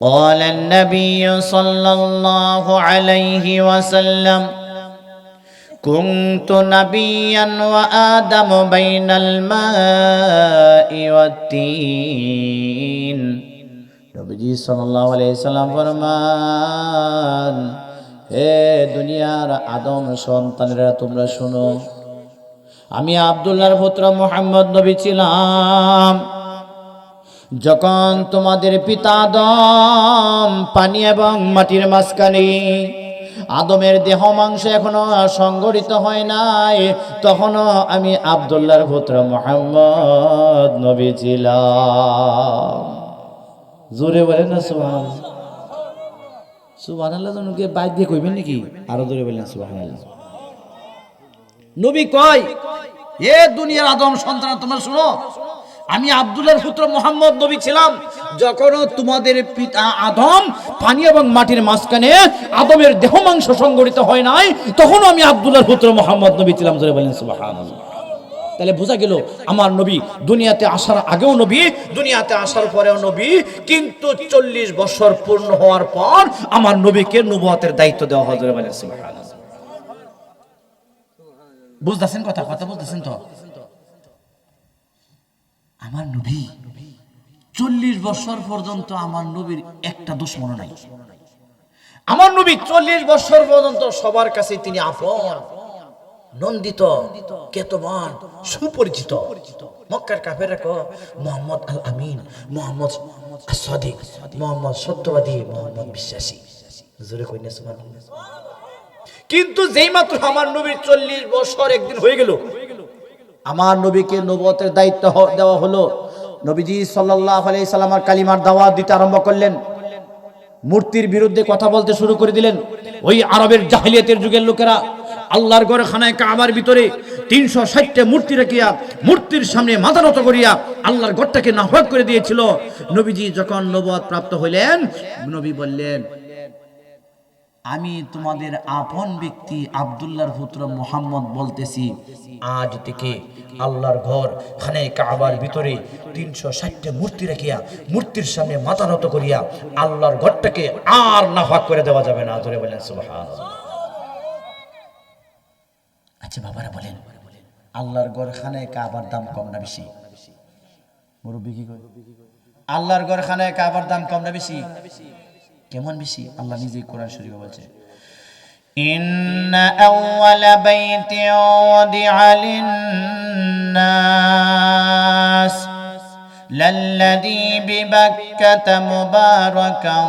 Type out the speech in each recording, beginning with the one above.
قال النبي صلى الله عليه وسلم كنت نبيا وآدم بين الماء والتين নবীজি সাল্লাল্লাহু আলাইহি সাল্লাম ফরমান হে দুনিয়ার আদম সন্তানেরা তোমরা শোনো আমি আব্দুল্লাহর পুত্র মোহাম্মদ নবী ছিলাম যখন তোমাদের পিতা আদম পানি এবং মাটির মাঝখানে আদমের দেহ মাংস এখনও সংগঠিত হয় নাই, তখনও আমি আব্দুল্লাহর পুত্র মোহাম্মদ নবী ছিলাম। জোরে বলেন না সুবহান সুবহান আল্লাহ জনকে বাইক দিয়ে কইবেন নাকি? আরও জোরে বলেন সুবহান আল্লাহ নবী কয়, এ দুনিয়ার আদম সন্তান, তোমরা শুনো আমি আব্দুল্লাহর পুত্র মোহাম্মদ নবী ছিলাম। যখন তোমাদের পিতা আদম পানি এবং মাটির মাঝখানে আদমের দেহ মাংস সংগঠিত হয় নাই, তখনও আমি আব্দুল্লাহর পুত্র মোহাম্মদ নবী ছিলাম জোরে বলেন তাহলে বোঝা গেল, আমার নবী দুনিয়াতে আসার আগেও নবী, দুনিয়াতে আসার পরেও নবী, কিন্তু চল্লিশ বছর পূর্ণ হওয়ার পর আমার নবীকে নবুয়তের দায়িত্ব দেওয়া জোরে বলেন, সুবহানাল্লাহ। বুঝতেছেন কথা? কথা বুঝতেছেন তো? আমার নবী। চল্লিশ বছর পর্যন্ত আমার নবীর একটা দুশ্মন নাই। আমার নবী চল্লিশ বছর পর্যন্ত সবার কাছে তিনি আপন, নন্দিত কেতবান সুপরিচিত। মক্কার কাফের রাখো মোহাম্মদ আল আমিন, মোহাম্মদ সাদিক, মোহাম্মদ সত্যবাদী, মোহাম্মদ বিশ্বাসী। জোরে কই না সুবহানাল্লাহ। কিন্তু যেই মাত্র আমার নবীর চল্লিশ বছর একদিন হয়ে গেল আমার নবীকে নবতের দায়িত্ব দেওয়া হলো। নবীজি সাল্লাহ আলাই সাল্লামার কালিমার দাওয়াত দিতে আরম্ভ করলেন। মূর্তির বিরুদ্ধে কথা বলতে শুরু করে দিলেন। ওই আরবের জাহিলিয়াতের যুগের লোকেরা আল্লাহর ঘরে খানায় কাবার ভিতরে তিনশো ষাটটা মূর্তি রাখিয়া মূর্তির সামনে মাথা করিয়া আল্লাহর ঘরটাকে নাহক করে দিয়েছিল। নবীজি যখন নবত প্রাপ্ত হইলেন, নবী বললেন আমি তোমাদের আপন ব্যক্তি আব্দুল্লাহর পুত্র মোহাম্মদ বলতেছি। আজ থেকে আল্লাহর ঘর খানে কাবার ভিতরে তিনশো ষাটটা মূর্তি রাখিয়া মূর্তির সামনে মাথা নত করিয়া আল্লাহর ঘরটাকে আর নাফাক করে দেওয়া যাবে না। ধরে বলেন সুবহান আচ্ছা বাবারা বলেন আল্লাহর ঘর খানে কাবার দাম কম না বেশি? মুরব্বী কি আল্লাহর ঘর খানে কাবার দাম কম না বেশি? কেমন বেশি আল্লাহ নিজেই কোরআন শরীফে বলছে إن أول بيت وضع للناس للذي ببكة مباركا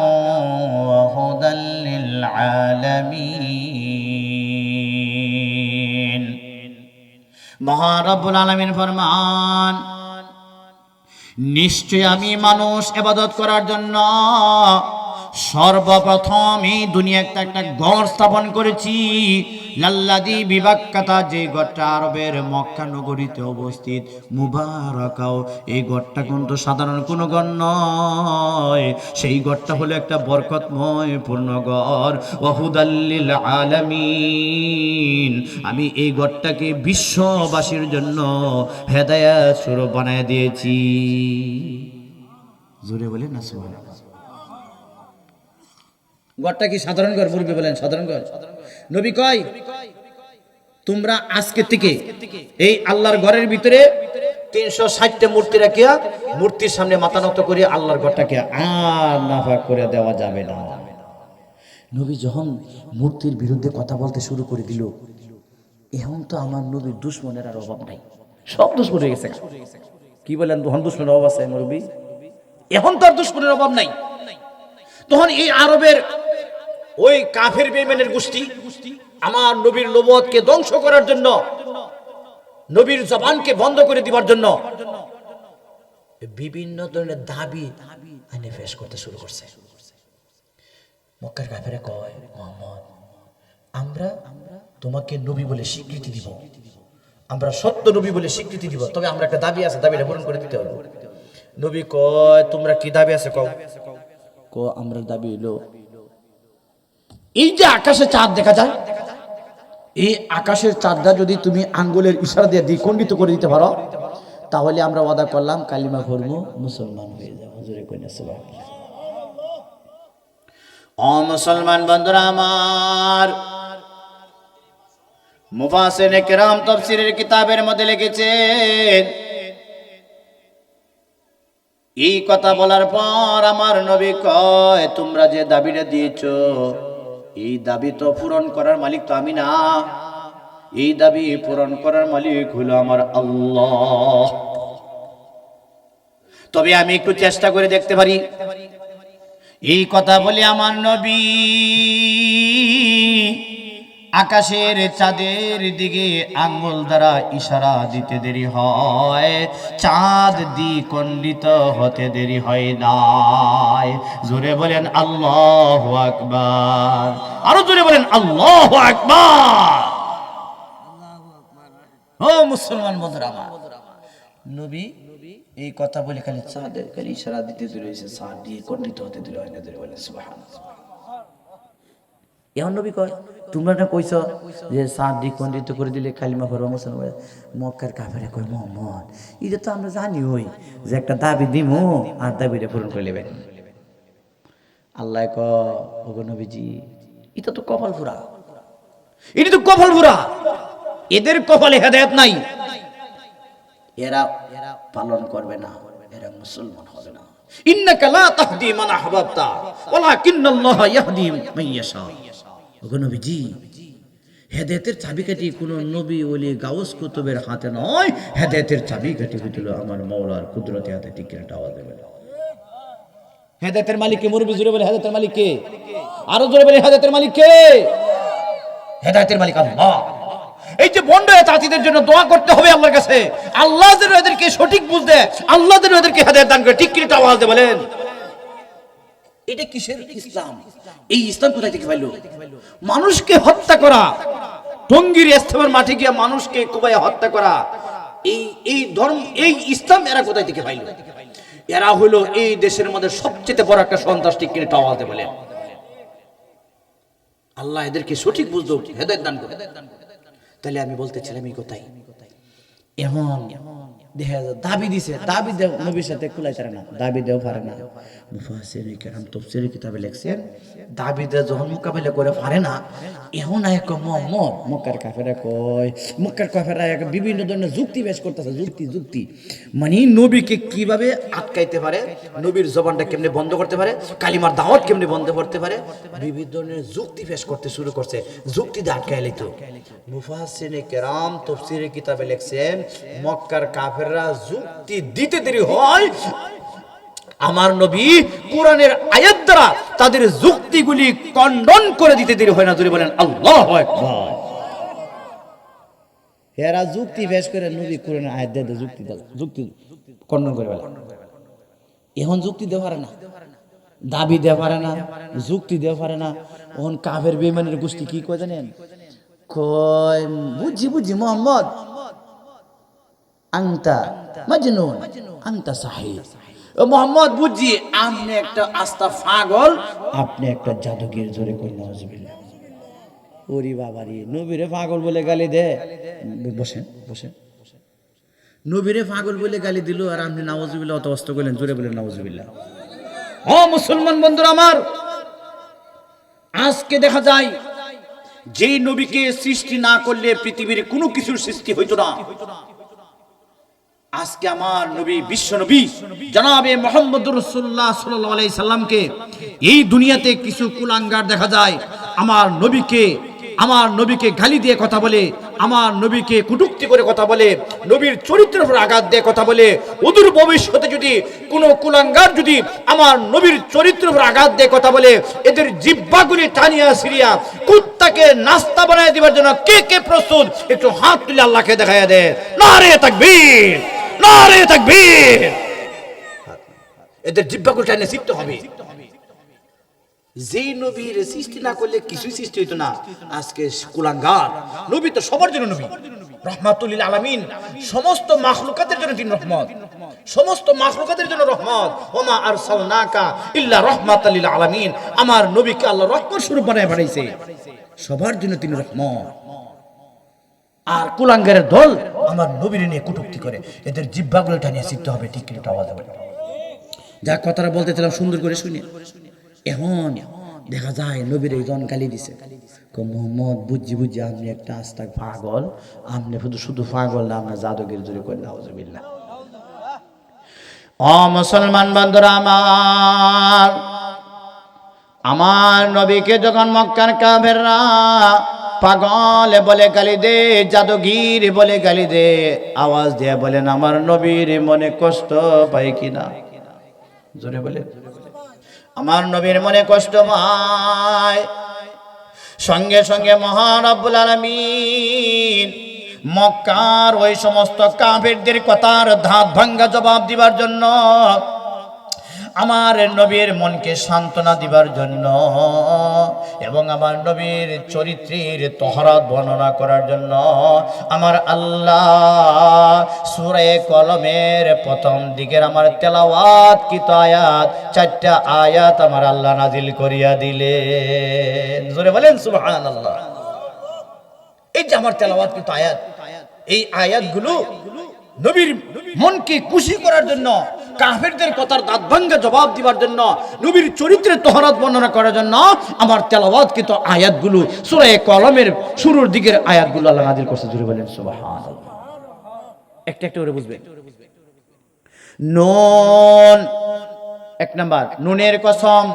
وهدى للعالمين মহারব্বুল আলমিন ফরমান নিশ্চয় আমি মানুষ এবাদত করার জন্য সর্বপ্রথম এই দুনিয়াতে একটা গড় স্থাপন করেছি। লাল্লাদি বিবাক্কাতা, যে গড়টা আরবের মক্কা নগরীতে অবস্থিত। মুবারকাও, এই গড়টা কিন্তু সাধারণ কোনো গড় নয়। সেই গড়টা হলো একটা বরকতময় পূর্ণ গড় ওহুদাল্লিল আলামিন। আমি এই গড়টাকে বিশ্ববাসীর জন্য হেদায়াত স্বরূপ বানায় দিয়েছি। জোরে বলে না সুবহানাল্লাহ। গড়টা কি সাধারণ ঘর মুরবি বলেন? সাধারণ ঘর। নবী কয়, তোমরা আজকে থেকে এই আল্লাহর ঘরের ভিতরে তিনশো ষাটটা মূর্তি রাখিয়া, মূর্তির সামনে মাথা নত করিয়া আল্লাহর ঘরটাকে আর নাফা করে দেওয়া যাবে না। নবী যখন মূর্তির বিরুদ্ধে কথা বলতে শুরু করে দিল, এখন তো আমার নবীর দুশ্মনের আর অভাব নাই। সব দুশ্মন হয়ে গেছে কি বলেন তখন দুশ্মনের অভাব আছে মুরব্বী? এখন তো আর দুশ্মনের অভাব নাই। তখন এই আরবের ওই কাফের বেমেনের গোষ্ঠী আমার নবীর নবতকে ধ্বংস করার জন্য, নবীর জবানকে বন্ধ করে দিবার জন্য বিভিন্ন ধরনের দাবি আইনে ফেস করতে শুরু করছে। মক্কার কাফেরা কয়, মোহাম্মদ, আমরা তোমাকে নবী বলে স্বীকৃতি দিব। আমরা সত্য নবী বলে স্বীকৃতি দিব। তবে আমরা একটা দাবি আছে, দাবিটা পূরণ করে দিতে হবে। নবী কয়, তোমরা কি দাবি আছে কও? ক আমরা দাবি হইল এই যে আকাশে চাঁদ দেখা যায়, এই আকাশের চাঁদটা যদি তুমি আঙ্গুলের ইশারা দিয়ে দ্বিখণ্ডিত করে দিতে পারো, তাহলে আমরা ওয়াদা করলাম কালিমা ঘর্ম মুসলমান হয়ে যাব। ও মুসলমান বন্ধুরা আমার, মুফাসির কেরাম তফসিরের কিতাবের মধ্যে লিখেছেন এই কথা বলার পর আমার নবী কয়, তোমরা যে দাবিটা দিয়েছ এই দাবি তো পূরণ করার মালিক তো আমি না। এই দাবি পূরণ করার মালিক হলো আমার আল্লাহ। তবে আমি একটু চেষ্টা করে দেখতে পারি। এই কথা বলে আমার নবী আকাশের চাঁদের দিকে আঙ্গুল দ্বারা ইশারা দিতে দেরি হয়, চাঁদ দ্বিখণ্ডিত হতে দেরি হয় নাই। জোরে বলেন আল্লাহ আকবার। আরও জোরে বলেন আল্লাহ আকবার। ও মুসলমান বন্ধুরা নবী এই কথা বলে খালি চাঁদের খালি ইশারা দিতে দিল চাঁদ দিয়ে খণ্ডিত হতে দিল হয় না দিল বলে সুবহানাল্লাহ। এমন নবী কয়, তোমরা না কইছ যে সাত দিক খণ্ডিত করে দিলে কালিমা পড়বা মুসলমান মক্কার কাফেরে কয়, মোহাম্মদ, এটা তো আমরা জানি হই যে একটা দাবি দিমু আর দাবিটা পূরণ করে নেবেন। আল্লাহ ক ওগো নবীজি, এটা তো কপাল ফুরা। এটা তো কপাল ফুরা। এদের কপালে হেদায়েত নাই। এরা এরা পালন করবে না, এরা মুসলমান হবে না। ইন্নাকা লা তাহদি মান আহবাবতা, ওয়ালাকিন্নাল্লাহ ইয়াহদি মান ইয়াশা। নবীজি, হেদায়েতের চাবিকাঠি কোন নবী ওলি গাউস কুতুবের হাতে নয়। হেদায়েতের চাবিকাঠি হইছিল আমার মাওলার কুদরতি হাতে টিকিট আওয়াজ দেবে হেদায়েতের মালিক কে মুরবি জুড়ে বলে, হেদায়েতের মালিক কে আরও জোরে বলে, হেদায়েতের মালিক কে হেদায়েতের মালিক আল্লাহ। এই যে বন্ড তাঁতিদের জন্য দোয়া করতে হবে আল্লাহর কাছে। আল্লাহ যেন এদেরকে সঠিক বুঝতে আল্লাহ যেন এদেরকে হেদায়েত দান করে। ঠিক কিনা আওয়াজ দে বলেন। এটা কিসের ইসলাম? এই ইসলাম কোথায় থেকে পাইলো? মানুষকে হত্যা করা। টঙ্গির ইস্তেমার মাঠে গিয়ে মানুষকে কোবায় হত্যা করা। এই এই ধর্ম এই ইসলাম এরা কোথায় থেকে পাইলো? এরা হলো এই দেশের মধ্যে সবচেয়ে বড় একটা সন্ত্রাস ঠিক কিনে টাওয়াতে বলে। আল্লাহ এদেরকে সঠিক বুঝতো হেদায়ত দান করে তাহলে আমি বলতেছিলাম এই কথাই। এমন দেখা যায় দাবি দিছে, দাবি সাথে দাবি দেও পারে না। মুফাসির লেখছেন যখন করে পারে না এক মক্কার কাফেরা কয়, মক্কার কাফেরা বিভিন্ন ধরনের যুক্তি বেশ করতেছে, যুক্তি যুক্তি। মানে নবীকে কীভাবে আটকাইতে পারে, নবীর জবানটা কেমনে বন্ধ করতে পারে, কালিমার দাওয়াত কেমনে বন্ধ করতে পারে, বিভিন্ন ধরনের যুক্তি পেশ করতে শুরু করছে, যুক্তি দিয়ে আটকাই লিত মুফাসিনে কেরাম তফসিরে কিতাবে লেখছেন, মক্কার কাফেররা যুক্তি দিতে দেরি হয়, আমার নবী কোরআনের আয়াত দ্বারা তাদের যুক্তিগুলি খণ্ডন করে দিতে দেরি হয় না যদি বলেন, আল্লাহ হেরা যুক্তি পেশ করে নবী কোরআনের আয়াত দিয়ে যুক্তি যুক্তি খণ্ডন করে বলে এখন যুক্তি দেওয়া পারে না, দাবি দেওয়া পারে না, যুক্তি দেওয়া পারে না। ওহন কাফের বেমানের গোষ্ঠী কি কয় জানেন? কয়, বুঝি বুঝি, মোহাম্মদ আংতা মাজনুন আংতা সাহিদ ও মোহাম্মদ বুঝি আপনি একটা আস্তা পাগল। আপনি একটা জাদুগির জোরে কই নজবিল্লাহ ওরি বাবারি নবীরে পাগল বলে গালি দে। বসেন বসেন। নবীরে পাগল বলে গালি দিল আর আপনি নাওজুবিল্লাহ অত অস্ত করলেন জোরে বলেন নাওজুবিল্লাহ ও মুসলমান বন্ধুরা আমার, আজকে দেখা যায়, যেই নবীকে সৃষ্টি না করলে পৃথিবীর কোনো কিছুর সৃষ্টি হইতো না। আজকে আমার নবী, বিশ্ব নবী, জনাবে মোহাম্মদ রসুল্লাহ সাল্লাহ সাল্লামকে এই দুনিয়াতে কিছু কুলাঙ্গার দেখা যায়। আমার নবীকে আমার নবীকে গালি দিয়ে কথা বলে, আমার নবীকে কুটুক্তি করে কথা বলে, নবীর চরিত্রের উপর আঘাত দিয়ে কথা বলে, অদূর ভবিষ্যতে যদি কোনো কুলাঙ্গার যদি আমার নবীর চরিত্রের উপর আঘাত দিয়ে কথা বলে, এদের জিব্বাগুলি টানিয়া সিরিয়া কুত্তাকে নাস্তা বানায় দিবার জন্য কে কে প্রস্তুত? একটু হাত তুলে আল্লাহকে দেখাইয়া না রে তাকবীর। নারে তাকবীর। এদের শিখতে হবে। যেই নবীর সৃষ্টি না করলে সৃষ্টি হইতো না। আজকে কুলাঙ্গার। নবী তো সবার জন্য নবী। রহমাতুল্লিল আলামিন। সমস্ত মাখলুকাতের জন্য তিনি রহমত। সমস্ত মাখলুকাতের জন্য রহমত। ওমা আরসালনাকা ইল্লা রহমাতাল্লিল আলামিন। আমার নবীকে আল্লাহ রহমত স্বরূপ বানায় বানাইছে। সবার জন্য তিনি রহমত। আর কুলাঙ্গারের দল আমার নবীর নিয়ে কটূক্তি করে। এদের জিব্বাগুলো টানিয়ে শিখতে হবে ঠিক কিনা আওয়াজ হবে যা কথাটা বলতেছিলাম সুন্দর করে শুনে। এখন দেখা যায় নবীর একজন গালি দিছে। কো মোহাম্মদ বুঝছি বুঝছি আপনি একটা আস্তাক পাগল। আপনি শুধু শুধু পাগল না আপনার জাদুগির জুড়ে করে নাউজুবিল্লাহ ও মুসলমান বন্ধুরা আমার আমার নবীকে যখন মক্কার কাফেররা পাগল বলে গালি দে, জাদুগির বলে গালি দে। আওয়াজ দিয়ে বলেন, আমার নবীর মনে কষ্ট পায় কিনা? জোরে বলে আমার নবীর মনে কষ্ট পায় সঙ্গে সঙ্গে মহান আব্বুল আলমিন মক্কার ওই সমস্ত কাফেরদের কথার ধাত ভাঙ্গা জবাব দিবার জন্য আমার নবীর মনকে সান্ত্বনা দিবার জন্য এবং আমার নবীর চরিত্রের তহরাত বর্ণনা করার জন্য আমার আল্লাহ সুরে কলমের প্রথম দিকের আমার তেলাওয়াত কিত আয়াত, চারটা আয়াত আমার আল্লাহ নাজিল করিয়া দিলে জোরে বলেন সুবহান আল্লাহ এই যে আমার তেলাওয়াত কিত আয়াত, এই আয়াতগুলো নবীর মনকে খুশি করার জন্য, কাফেরদের কথার দাঁত ভাঙ্গা জবাব দিবার জন্য, নবীর চরিত্রের তহরাত বর্ণনা করার জন্য আমার তেলাওয়াত কিন্তু আয়াতগুলো, সূরা কলমের শুরুর দিকের আয়াতগুলো আল্লাহ নাজিল করছে। জুড়ে বলেন, সুবহানাল্লাহ। একটা একটা করে বুঝবেন। নুন, এক নাম্বার, নুনের কসম।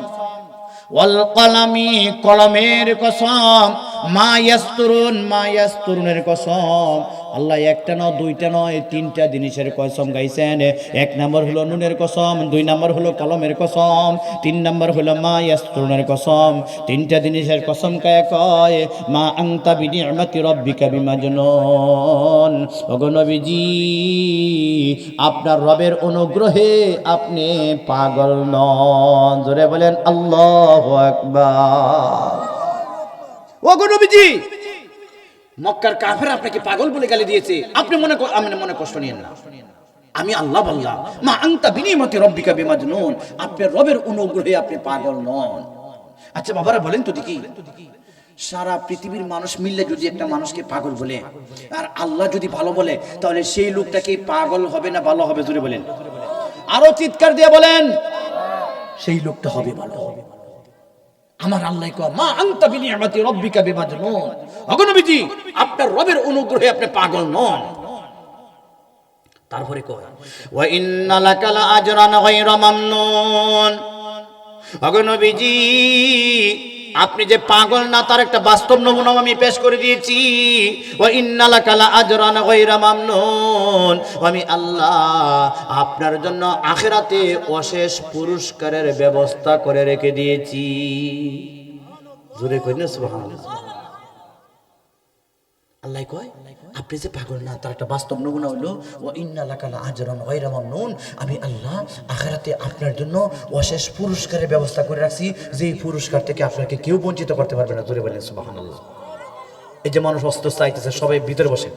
ওয়াল কলামি, কলমের কসম। মা ইয়াস্তুরুন, মা ইয়াস্তুরুনের কসম। আল্লাহ একটা নয়, দুইটা নয় তিনটা জিনিসের কসম গাইছেন। এক নম্বর হলো নুনের কসম, দুই নম্বর হলো কলমের কসম, তিন নম্বর হলো মা ইয়াস্তুরুনের কসম। তিনটা জিনিসের কসম কায় কয়, মা আংতা বিনিয়ামাতি রব্বিকা বিমাজনুন। ওগো নবীজি, আপনার রবের অনুগ্রহে আপনি পাগল নন। জোরে বলেন, আল্লাহ আকবার। ওগো নবীজি মক্কার কাফের আপনাকে পাগল বলে গালি দিয়েছে। আপনি মনে আপনি মনে কষ্ট নিয়েন না। আমি আল্লাহ বললাম মা আংতা বিনিমতি রব্বিকা বিমাজনুন। আপনার রবের অনুগ্রহে আপনি পাগল নন। আচ্ছা বাবারা, বলেন তো দেখি। সারা পৃথিবীর মানুষ মিললে যদি একটা মানুষকে পাগল বলে, আর আল্লাহ যদি ভালো বলে, তাহলে সেই লোকটাকে পাগল হবে না ভালো হবে? জুড়ে বলেন। আরও চিৎকার দিয়ে বলেন, সেই লোকটা হবে ভালো। হবে আমার আল্লাহ কয়, মা আনতা বিনিয়ামাতি রব্বিকা বিমাজনুন। অগণবিজি আপনার রবের অনুগ্রহে আপনি পাগল নন। তারপরে কয়, ওয়া ইন্না লাকা লা আজরান গায়রা মামনুন। অগনবীজি আপনি যে পাগল না, তার একটা বাস্তব নমুনা আমি পেশ করে দিয়েছি। ও ইন্নালা কালা আজরান গৈরা মামনুন। আমি আল্লাহ আপনার জন্য আখেরাতে অশেষ পুরস্কারের ব্যবস্থা করে রেখে দিয়েছি। জোরে কই না সুবহানাল্লাহ। আল্লাহ কয়? আপনি যে পাগল না, তার একটা বাস্তব নমুনা হলো ও ইন্না লাকালা আজরান গায়রা মামনুন। আমি আল্লাহ আখিরাতে আপনার জন্য অশেষ পুরস্কারের ব্যবস্থা করে রাখছি, যেই পুরস্কার থেকে আপনাকে কেউ বঞ্চিত করতে পারবে না, জোরে বলেন সুবহানাল্লাহ। এই যে মানুষ অস্ত্র চাইতেছে, সবাই ভিতরে বসেন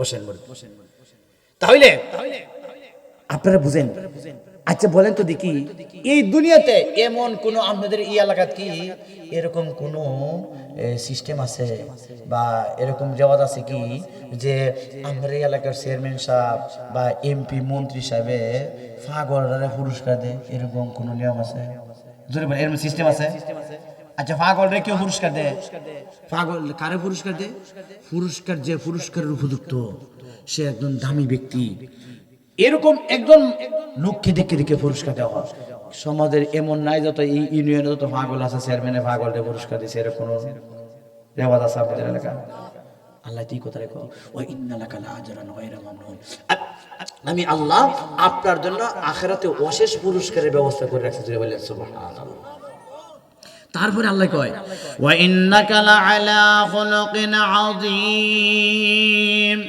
বসেন। তাহলে আপনারা বুঝেন আচ্ছা বলেন তো দেখি, এই দুনিয়াতে এমন কোন আপনাদের এই এলাকাত কি? এরকম কোন সিস্টেম আছে বা এরকম রেওয়াজ আছে কি যে আমাদের এই এলাকার চেয়ারম্যান সাহেব বা এমপি মন্ত্রী সাহেবে ফাগলরা পুরস্কার দেয়? এরকম কোন নিয়ম আছে? এরকম সিস্টেম আছে? আচ্ছা পাগলরে কেউ পুরস্কার দেয়? পাগল কারে পুরস্কার দেয়? পুরস্কার যে পুরস্কারের উপযুক্ত, সে একজন দামি ব্যক্তি। এরকম একজন লোককে দেখে দেখে পুরস্কার দেওয়া হয়। সমাজের এমন নাই যত এই ইউনিয়নে যত পাগল আছে, চেয়ারম্যানে পাগলরে পুরস্কার দিছে, এরকম রেওয়াজ আছে আপনাদের এলাকা আল্লাহ তুই কথা রেখো? ওই ইন্নালাকা লাআজরান গায়রা মামনুন। আমি আল্লাহ আপনার জন্য আখেরাতে অশেষ পুরস্কারের ব্যবস্থা করে রাখছি, জোরে বলেন তারপরে আল্লাহ কয়, ওয়া ইন্নাকা লাআলা খুলুকিন আযীম।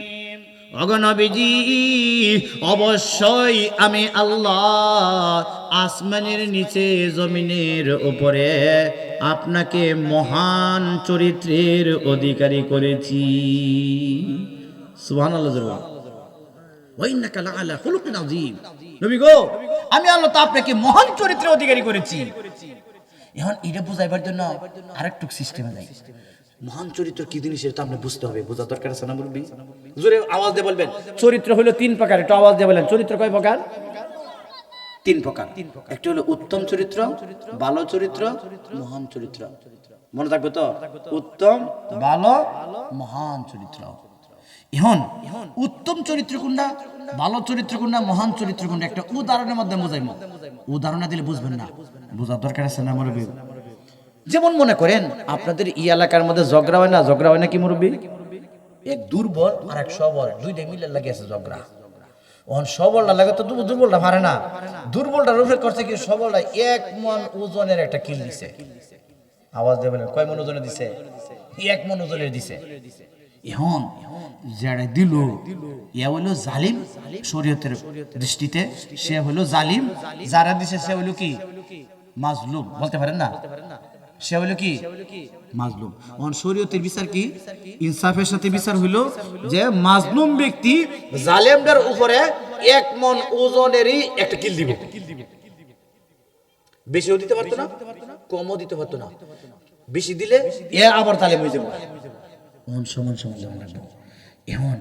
অগনবীজি অবশ্যই আমি আল্লাহ আসমানের নিচে, জমিনের উপরে আপনাকে মহান চরিত্রের অধিকারী করেছি। নবী গো, আমি আল্লাহ তা আপনাকে মহান চরিত্রের অধিকারী করেছি। এখন এটা বুঝাইবার জন্য আরেকটু সিস্টেমে যাই। মহান চরিত্র কি জিনিস এটা আপনি বুঝতে হবে বোঝা দরকার আছে না মুরব্বী? জোরে আওয়াজ দিয়ে বলবেন। চরিত্র হলো তিন প্রকার, একটু আওয়াজ দিয়ে বলেন, চরিত্র কয় প্রকার? তিন প্রকার। একটা হলো উত্তম চরিত্র, ভালো চরিত্র, মহান চরিত্র। মনে থাকবে তো? উত্তম, ভালো, মহান চরিত্র। এখন উত্তম চরিত্র কোনটা? ভালো চরিত্র কোনটা, মহান চরিত্র কোনটা? একটা উদাহরণের মধ্যে বোঝাইম উদাহরণ দিলে বুঝবেন না। বোঝার দরকার আছে না মুরব্বী? যেমন মনে করেন, আপনাদের এই এলাকার মধ্যে ঝগড়া হয় না? ঝগড়া হয় না কি মুরব্বী? এক দুর্বল আর এক সবল দুইটা মিলে লাগে আছে ঝগড়া। ওন সবলটা লাগে তো দুর্বলটা পারে না। দুর্বলটা রূপে করছে কি, সবলটা এক মন ওজনের একটা কিল দিছে। আওয়াজ দেবেন কয় মন ওজনে দিছে? এক মন ওজনের দিছে। এখন যারা দিল ইয়া হলো জালিম শরীয়তের দৃষ্টিতে, সে হলো জালিম। যারা দিছে, সে হলো কি? মাজলুম। বলতে পারেন না? সে হলো কি? মাজলুম। অন শরীয়তের বিচার কি? ইনসাফের সাথে বিচার হইল যে মাজলুম ব্যক্তি জালেমদের উপরে এক মন ওজনেরই একটা কিল দিব। বেশিও দিতে পারতো না, কমও দিতে পারতো না। বেশি দিলে এ আবার তালে হয়ে যাবে। মন সমান সমান যেমন এখন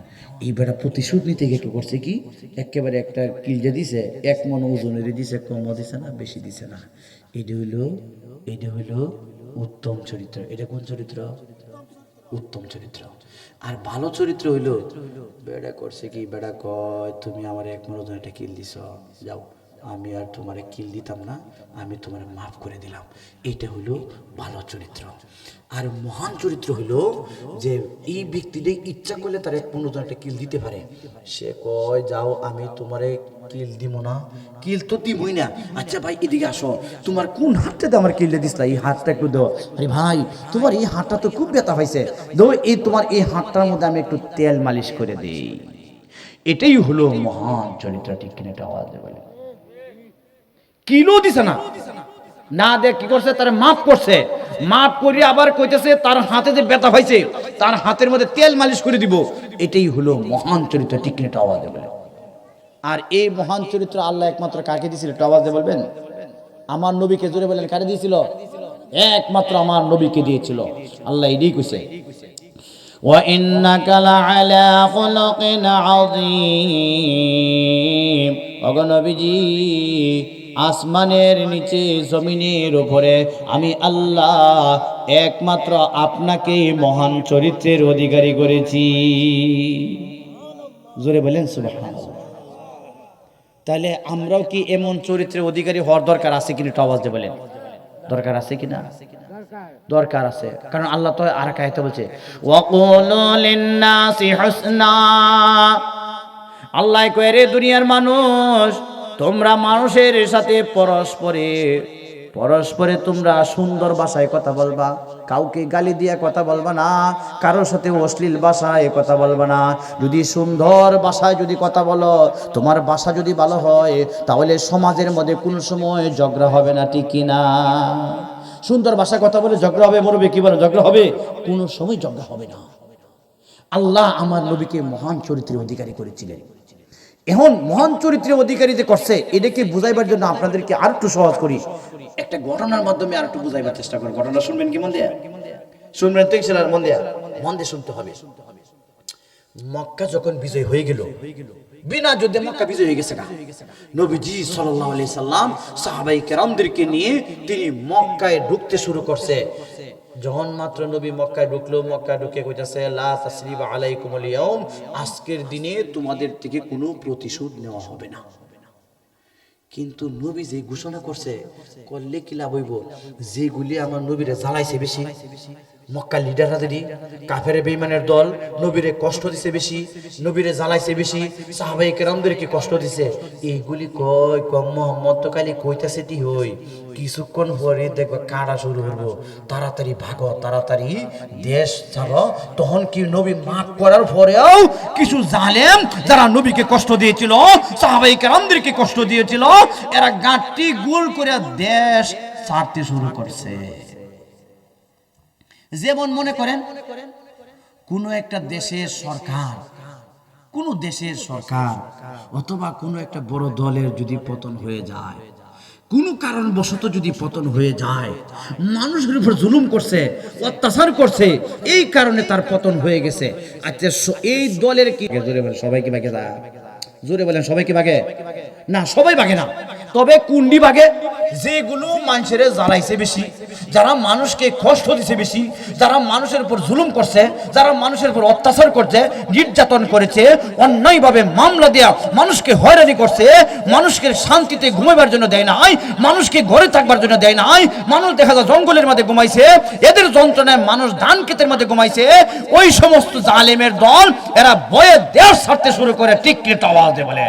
এই প্রতিশোধ নিতে গিয়ে করছে কি? একেবারে একটা কিল যে দিছে, এক মন ওজনের দিছে, কমও দিছে না, বেশি দিছে না। এটা হইল এটা হইল উত্তম চরিত্র। এটা কোন চরিত্র? উত্তম চরিত্র। আর ভালো চরিত্র হইল, বেড়া করছে কি, বেড়া কয়, তুমি আমার এক মন এটা কিল দিছ, যাও। আমি আর তোমার কিল দিতাম না, আমি তোমার মাফ করে দিলাম। এটা হলো ভালো চরিত্র। আর মহান চরিত্র হলো যে এই ব্যক্তিটা ইচ্ছা করলে তার এক পনেরো একটা কিল দিতে পারে। সে কয়, যাও, আমি তোমারে কিল দিব না। কিল তো দিবই না। আচ্ছা ভাই, এদিকে আসো। তোমার কোন হাতটাতে আমার কিলটা দিসলা এই হাতটা একটু দাও। আরে ভাই, তোমার এই হাতটা তো খুব ব্যথা পাইছে। দাও, এই তোমার এই হাতটার মধ্যে আমি একটু তেল মালিশ করে দিই। এটাই হলো মহান চরিত্র ঠিক কিনা এটা আওয়াজ দেবে কিলো দিছে না না দেখ কি করছে তার মাফ করছে মাফ করে আবার কইতেছে তার হাতে যে ব্যথা হয়েছে তার হাতের মধ্যে তেল মালিশ করে দিব এটাই হলো মহান চরিত্র ঠিক কিনা এটা আওয়াজ দেবে আর এই মহান চরিত্র আল্লাহ একমাত্র কাকে দিয়েছিল একটু আওয়াজ দিয়ে বলবেন আমার নবীকে জোরে বলেন কাকে দিয়েছিল একমাত্র আমার নবীকে দিয়েছিল আল্লাহ এটাই কইছে وإنك لعلى خلق عظيم অগনবীজি আসমানের নিচে জমিনের উপরে আমি আল্লাহ একমাত্র আপনাকে মহান চরিত্রের অধিকারী করেছি। জোরে বলেন তাহলে আমরাও কি এমন চরিত্রের অধিকারী হওয়ার দরকার আছে কিনা একটু আওয়াজ দিয়ে বলেন। দরকার আছে কিনা? দরকার আছে। কারণ আল্লাহ তো আর কাহিতে বলছে আল্লাহ কয়ে, রে দুনিয়ার মানুষ তোমরা মানুষের সাথে পরস্পরে পরস্পরে তোমরা সুন্দর ভাষায় কথা বলবা, কাউকে গালি দিয়ে কথা বলবা না, কারোর সাথে অশ্লীল ভাষায় কথা বলবা না। যদি সুন্দর ভাষায় যদি কথা বলো, তোমার ভাষা যদি ভালো হয়, তাহলে সমাজের মধ্যে কোন সময় ঝগড়া হবে না, ঠিক না? সুন্দর ভাষায় কথা বলে ঝগড়া হবে, মরবে কি বলে? ঝগড়া হবে? কোনো সময় ঝগড়া হবে না। আল্লাহ আমার নবীকে মহান চরিত্রের অধিকারী করেছিলেন। এখন মহান চরিত্রের অধিকারী যে করছে, এটাকে বুঝাইবার জন্য আপনাদেরকে আর একটু সহজ করি। একটা ঘটনার মাধ্যমে আর একটু বুঝাইবার চেষ্টা করি। ঘটনা শুনবেন কি মন দিয়া? শুনবেন তো ইনশাআল্লাহ, মন দিয়া? মন দিয়ে শুনতে হবে। মক্কা যখন বিজয় হয়ে গেল, বিনা যুদ্ধে মক্কা বিজয় হয়ে গেছে গা। নবীজি সাল্লাল্লাহু আলাইহি সাল্লাম সাহাবাই কেরামদেরকে নিয়ে তিনি মক্কায় ঢুকতে শুরু করছে। যখন মাত্র নবী মক্কায় ঢুকলো মক্কা ঢুকে কইতাছে, লা তাসরিবা আলাইকুমুল ইয়াউম আজকের দিনে তোমাদের থেকে কোনো প্রতিশোধ নেওয়া হবে না। কিন্তু নবী যে ঘোষণা করছে, করলে কি লাভ হইব? যেগুলি আমার নবীরে জ্বালাইছে বেশি মক্কা লিডাররাদেরই, কাফের বেইমানের দল নবীরে কষ্ট দিছে বেশি, নবীরে জ্বালাইছে বেশি সাহাবাই কেরামদেরকে কষ্ট দিছে। এইগুলি কয় কম মোহাম্মদ তো খালি কইতাছে টি হই। কিছুক্ষণ পরে দেখবে কাটা শুরু হইব। তাড়াতাড়ি ভাগো, তাড়াতাড়ি দেশ ছাড়ো। তখন কি নবী মাফ করার পরেও কিছু জালেম যারা নবীকে কষ্ট দিয়েছিল, সাহাবাই কেরামদেরকে কষ্ট দিয়েছিল, এরা গাঁটটি গোল করে দেশ ছাড়তে শুরু করছে। যেমন মনে করেন, কোন একটা দেশের সরকার, কোন দেশের সরকার অথবা কোনো একটা বড় দলের যদি পতন হয়ে যায় কোনো কারণবশত যদি পতন হয়ে যায় মানুষের উপর জুলুম করছে, অত্যাচার করছে, এই কারণে তার পতন হয়ে গেছে। আচ্ছা এই দলের কি জোরে বলেন, সবাই কি বাগে জোরে বলেন, সবাই কি বাগে না, সবাই বাগে না। তবে কুন্ডি ভাগে। যেগুলো মানুষের জ্বালাইছে বেশি, যারা মানুষকে কষ্ট দিছে বেশি, যারা মানুষের উপর জুলুম করছে, যারা মানুষের উপর অত্যাচার করছে, নির্যাতন করেছে, অন্যায়ভাবে মামলা দেয়া মানুষকে হয়রানি করছে, মানুষকে শান্তিতে ঘুমাইবার জন্য দেয় নাই, মানুষকে ঘরে থাকবার জন্য দেয় নাই, মানুষ দেখা যায় জঙ্গলের মধ্যে ঘুমাইছে, এদের যন্ত্রণায় মানুষ ধান ক্ষেতের মধ্যে ঘুমাইছে, ওই সমস্ত জালেমের দল, এরা বয়ে দেশ ছাড়তে শুরু করে টিকিট আওয়াজ দিয়ে বলে।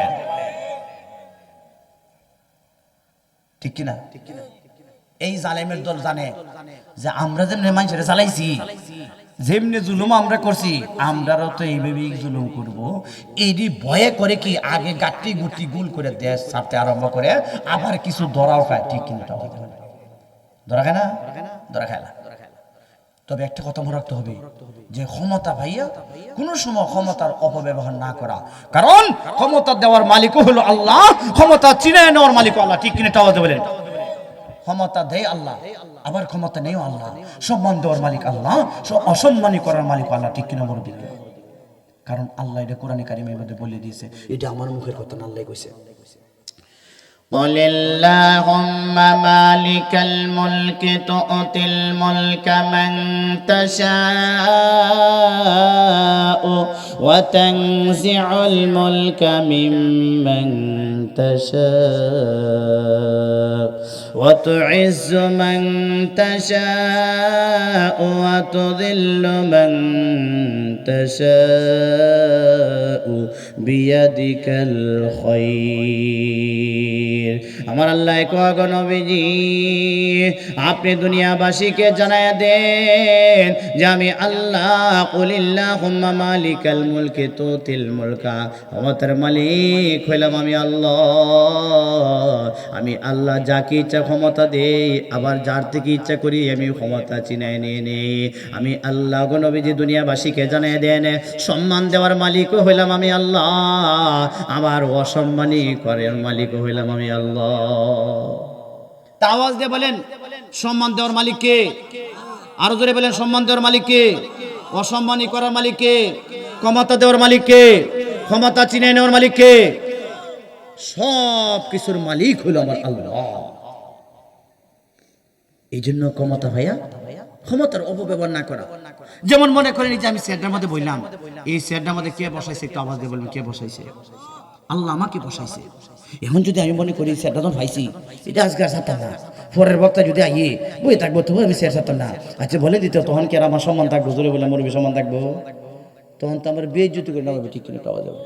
ঠিক কিনা? এই জালেমের দল জানে যে আমরা যেমনি মানুষেরা চালাইছি যেমনি জুলুম আমরা করছি আমরাও তো এইভাবেই জুলুম করব। এরই ভয়ে করে কি আগে গাটি গুটি গুল করে দেশ ছাড়তে আরম্ভ করে, আবার কিছু ধরাও খায়, ঠিক কিনা? ধরা খায় না? ধরা খায় না? তবে একটা কথা মনে রাখতে হবে যে ক্ষমতা ভাইয়া কোন সময় ক্ষমতার অপব্যবহার না করা। কারণ ক্ষমতা দেওয়ার মালিকও হলো আল্লাহ, ক্ষমতা চিনে নেওয়ার মালিকও আল্লাহ। ঠিক কিনে টাওয়াতে বলেন। ক্ষমতা দেয় আল্লাহ, আবার ক্ষমতা নেই আল্লাহ। সম্মান দেওয়ার মালিক আল্লাহ সব অসম্মানী করার মালিক আল্লাহ। ঠিক কিনা দিকে কারণ আল্লাহ এটা কোরআনে কারিমের মধ্যে বলে দিয়েছে। এটা আমার মুখের কথা আল্লাহ কইছে। قل اللهم مالك الملك تؤتي الملك من تشاء وتنزع الملك ممن تشاء وتعز من تشاء وتذل من تشاء بيدك الخير আমার আল্লাহ নবীজি আপনি দুনিয়াবাসীকে জানায় দেন যে আমি আল্লাহ কুলিল্লাহ হুম্মা মালিকাল মুলকে তুতিল মুলকা। ক্ষমতার মালিক, হইলাম আমি আল্লাহ। আমি আল্লাহ যাকে ইচ্ছা ক্ষমতা দেই, আবার যার থেকে ইচ্ছা করি আমি ক্ষমতা চিনাই নিয়ে নেই। আমি আল্লাহ নবীজি দুনিয়াবাসীকে জানাই দেন, সম্মান দেওয়ার মালিকও হইলাম আমি আল্লাহ। আমার অসম্মানী করার মালিকও হইলাম আমি আল্লাহ। তা আওয়াজ দিয়ে বলেন, সম্মান দেওয়ার মালিককে আরও জোরে বলেন, সম্মান দেওয়ার মালিককে অসম্মানী করার মালিক কে? ক্ষমতা দেওয়ার মালিককে ক্ষমতা চিনে নেওয়ার মালিক কে? সব কিছুর মালিক হলো আমার আল্লাহ। এই জন্য ক্ষমতা ভাইয়া, ক্ষমতার অপব্যবহার না করা। যেমন মনে করেন যে আমি স্যারটার মধ্যে বললাম এই স্যারটার মধ্যে কে বসাইছে একটু আওয়াজ দিয়ে বলবেন, কে বসাইছে? আল্লাহ আমাকে বসাইছে। এখন যদি আমি মনে করি, স্যার তো পাইছি এটা আজকে আর ছাড়তাম না। পরের বক্তা যদি আইয়ে, বই থাকব তবু আমি স্যার ছাড়তাম না। আচ্ছা বলে দিত, তখন কি আর আমার সম্মান থাকব? জোরে বলে, মরবি, সম্মান থাকব? তখন তো আমার বিয়ে জুতি করে না ঠিক করে পাওয়া যাবে।